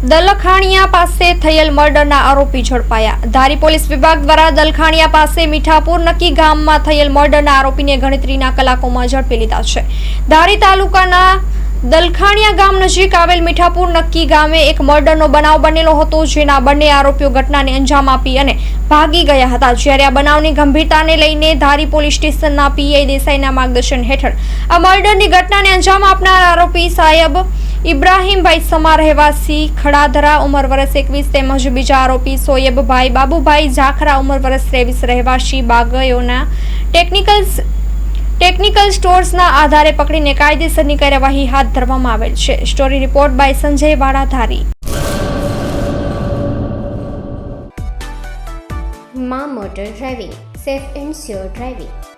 દલખાણિયા પાસે થયેલ મર્ડરના આરોપી ઝડપાયા. ધારી પોલીસ વિભાગ દ્વારા દલખાણિયા પાસે મીઠાપુર નક્કી ગામમાં થયેલ મર્ડરના આરોપીને ગણતરીના કલાકોમાં ઝડપી લીધા છે. ધારી તાલુકાના દલખાણિયા ગામ નજીક આવેલ મીઠાપુર નક્કી ગામે એક મર્ડરનો બનાવ બનેલો હતો, જેના બંને આરોપીઓ ઘટનાને અંજામ આપી અને ભાગી ગયા હતા. જ્યારે આ બનાવની ગંભીરતાને લઈને ધારી પોલીસ સ્ટેશનના પીઆઈ દેસાઈના માર્ગદર્શન હેઠળ આ મર્ડરની ઘટનાને અંજામ આપનાર આરોપી સાહેબ ઇબ્રાહીમભાઈ સમા રહેવાસી ખડાધરા ઉંમર વર્ષ એકવીસ તેમજ બીજા આરોપી સોયબભાઈ બાબુભાઈ ઝાખરા ઉંમર વર્ષ ત્રેવીસ રહેવાસી બાગયોના ટેકનિકલ ટેકનિકલ સ્ટોર્સના આધારે પકડીને કાયદેસરની કાર્યવાહી હાથ ધરવામાં આવેલ છે. Story report by Sanjay Vadadhari મા motor driving, safe and sure driving.